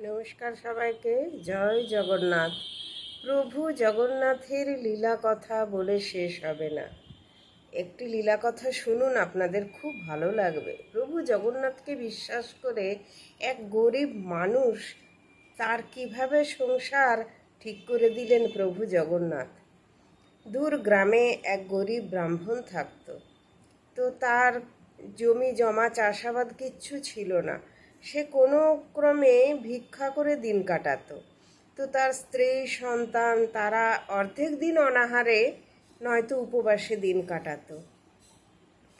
নমস্কার সবাইকে, জয় জগন্নাথ। প্রভু জগন্নাথের লীলা কথা বলে শেষ হবে না। একটি লীলা কথা শুনুন, আপনাদের খুব ভালো লাগবে। প্রভু জগন্নাথকে বিশ্বাস করে এক গরিব মানুষ তার কীভাবে সংসার ঠিক করে দিলেন প্রভু জগন্নাথ? দূর গ্রামে এক গরিব ব্রাহ্মণ থাকতো। তো তার জমি জমা চাষাবাদ কিচ্ছু ছিল না। সে কোনো ক্রমে ভিক্ষা করে দিন কাটাত। তো তার স্ত্রী, সন্তান, তারা অর্ধেক দিন অনাহারে, নয়তো উপবাসে দিন কাটাত।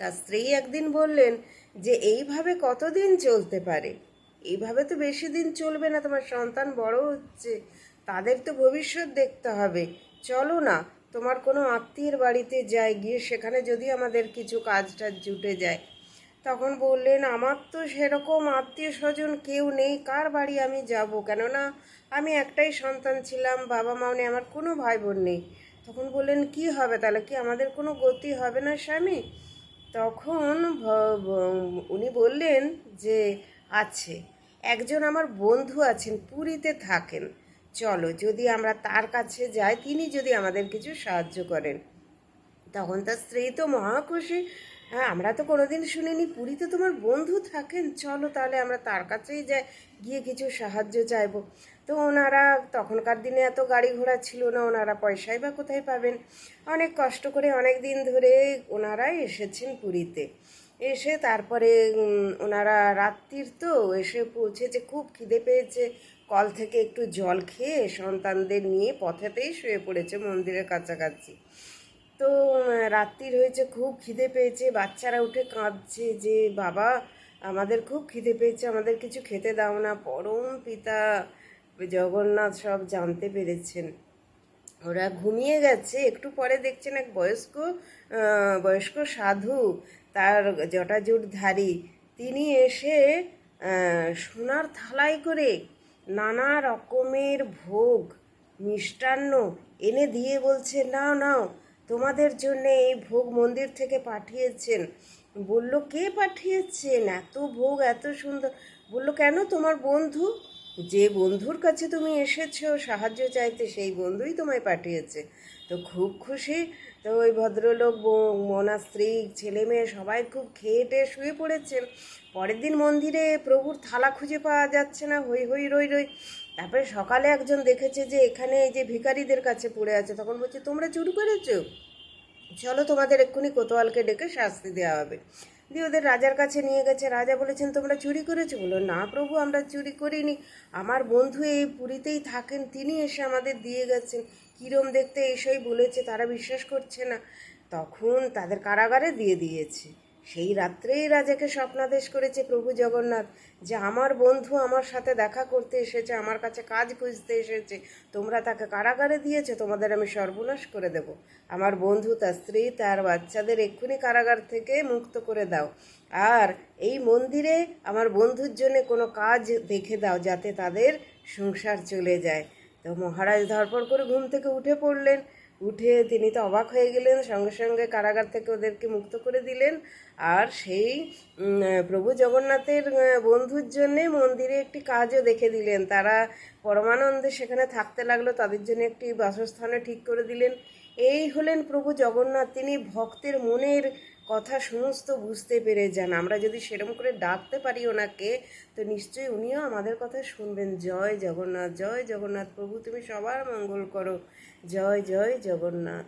তার স্ত্রী একদিন বললেন যে, এইভাবে কতদিন চলতে পারে? এইভাবে তো বেশি দিন চলবে না, তোমার সন্তান বড় হচ্ছে। তাদের তো ভবিষ্যৎ দেখতে হবে। চলো না, তোমার কোনো আত্মীয়ের বাড়িতে যাই, গিয়ে সেখানে যদি আমাদের কিছু কাজ টাজ জুটে যায় তখন বললেন, আমার তো সেরকম আত্মীয় স্বজন কেউ নেই, কার বাড়ি আমি যাব? কেননা আমি একটাই সন্তান ছিলাম, বাবা মাও নেই আমার কোনো ভাই বোন নেই। তখন বললেন, কি হবে? তাহলে কি আমাদের কোনো গতি হবে না স্বামী? তখন উনি বললেন যে, আছে। একজন আমার বন্ধু আছেন, পুরীতে থাকেন। চলো, যদি আমরা তার কাছে যাই, তিনি যদি আমাদের কিছু সাহায্য করেন। তখন তার স্ত্রী তো মহা খুশি হ্যাঁ আমরা তো কোনোদিন শুনিনি। পুরীতে তোমার বন্ধু থাকেন? চলো তাহলে আমরা তার কাছেই যাই, গিয়ে কিছু সাহায্য চাইব। তো ওনারা তখনকার দিনে এত গাড়ি ঘোড়া ছিল না, ওনারা পয়সাই বা কোথায় পাবেন? অনেক কষ্ট করে অনেক দিন ধরে ওনারা এসেছেন পুরীতে। এসে তারপরে ওনারা রাত্রির তো এসে পৌঁছেছে খুব খিদে পেয়েছে, কল থেকে একটু জল খেয়ে সন্তানদের নিয়ে পথেতেই শুয়ে পড়েছে মন্দিরের কাছাকাছি। তো রাত্রির হয়েছে খুব খিদে পেয়েছে, বাচ্চারা উঠে কাঁদছে যে, বাবা, আমাদের খুব খিদে পেয়েছে, আমাদের কিছু খেতে দাও না। পরম পিতা জগন্নাথ সব জানতে পেরেছেন। ওরা ঘুমিয়ে গেছে, একটু পরে দেখছেন এক বয়স্ক বয়স্ক সাধু, তার জটাজুটধারী। তিনি এসে সোনার থালায় করে নানা রকমের ভোগ, মিষ্টান্ন এনে দিয়ে বলছে, নাও নাও তোমাদের জন্য এই ভোগ মন্দির থেকে পাঠিয়েছেন। বলল, কে পাঠিয়েছেন? এত ভোগ, এত সুন্দর। বলল, কেন তোমার বন্ধু? যে বন্ধুর কাছে তুমি এসেছ, সাহায্য চাইতে সেই বন্ধুই তোমায় পাঠিয়েছে। তো খুব খুশি। তো ওই ভদ্রলোক মোনা স্ত্রী, ছেলে মেয়ে সবাই খুব খেয়ে টেয়ে শুয়ে পড়েছেন। পরের দিন মন্দিরে প্রভুর থালা খুঁজে পাওয়া যাচ্ছে না হই হই রই রই। তারপরে সকালে একজন দেখেছে যে এখানে এই যে ভিখারিদের কাছে পড়ে আছে, তখন বলছে, তোমরা চুরি করেছ? চলো তোমাদের এক্ষুনি কোতোয়ালকে ডেকে শাস্তি দেওয়া হবে। দিয়ে ওদের রাজার কাছে নিয়ে গেছে। রাজা বলেছেন, তোমরা চুরি করেছ? বলো না প্রভু, আমরা চুরি করিনি। আমার বন্ধু এই পুরীতেই থাকেন, তিনি এসে আমাদের দিয়ে গেছেন। কীরম দেখতে এসেই বলেছে, তারা বিশ্বাস করছে না। তখন তাদের কারাগারে দিয়ে দিয়েছে। সেই রাত্রেই রাজাকে স্বপ্নাদেশ করেছে প্রভু জগন্নাথ, যে আমার বন্ধু আমার সাথে দেখা করতে এসেছে, আমার কাছে কাজ খুঁজতে এসেছে, তোমরা তাকে কারাগারে দিয়েছ, তোমাদের আমি সর্বনাশ করে দেব। আমার বন্ধু তার স্ত্রী, তার বাচ্চাদের এক্ষুনি কারাগার থেকে মুক্ত করে দাও। আর এই মন্দিরে আমার বন্ধুর জন্য কোনো কাজ দেখে দাও, যাতে তাদের সংসার চলে যায়। তো মহারাজ ধরপড় করে ঘুম থেকে উঠে পড়লেন। উঠে তিনি তো অবাক হয়ে গেলেন, সঙ্গে সঙ্গে কারাগার থেকে ওদেরকে মুক্ত করে দিলেন। আর সেই প্রভু জগন্নাথের বন্ধুর জন্যে মন্দিরে একটি কাজও দেখে দিলেন। তারা পরমানন্দে সেখানে থাকতে লাগল, তাদের জন্য একটি বাসস্থানও ঠিক করে দিলেন। এই হলেন প্রভু জগন্নাথ। তিনি ভক্তের মনের কথা সমস্ত বুঝতে পেরে যান। আমরা যদি সেরম করে ডাকতে পারি ওনাকে, তো নিশ্চয়ই উনিও আমাদের কথা শুনবেন। জয় জগন্নাথ জয় জগন্নাথ প্রভু, তুমি সবার মঙ্গল করো। জয় জয় জগন্নাথ।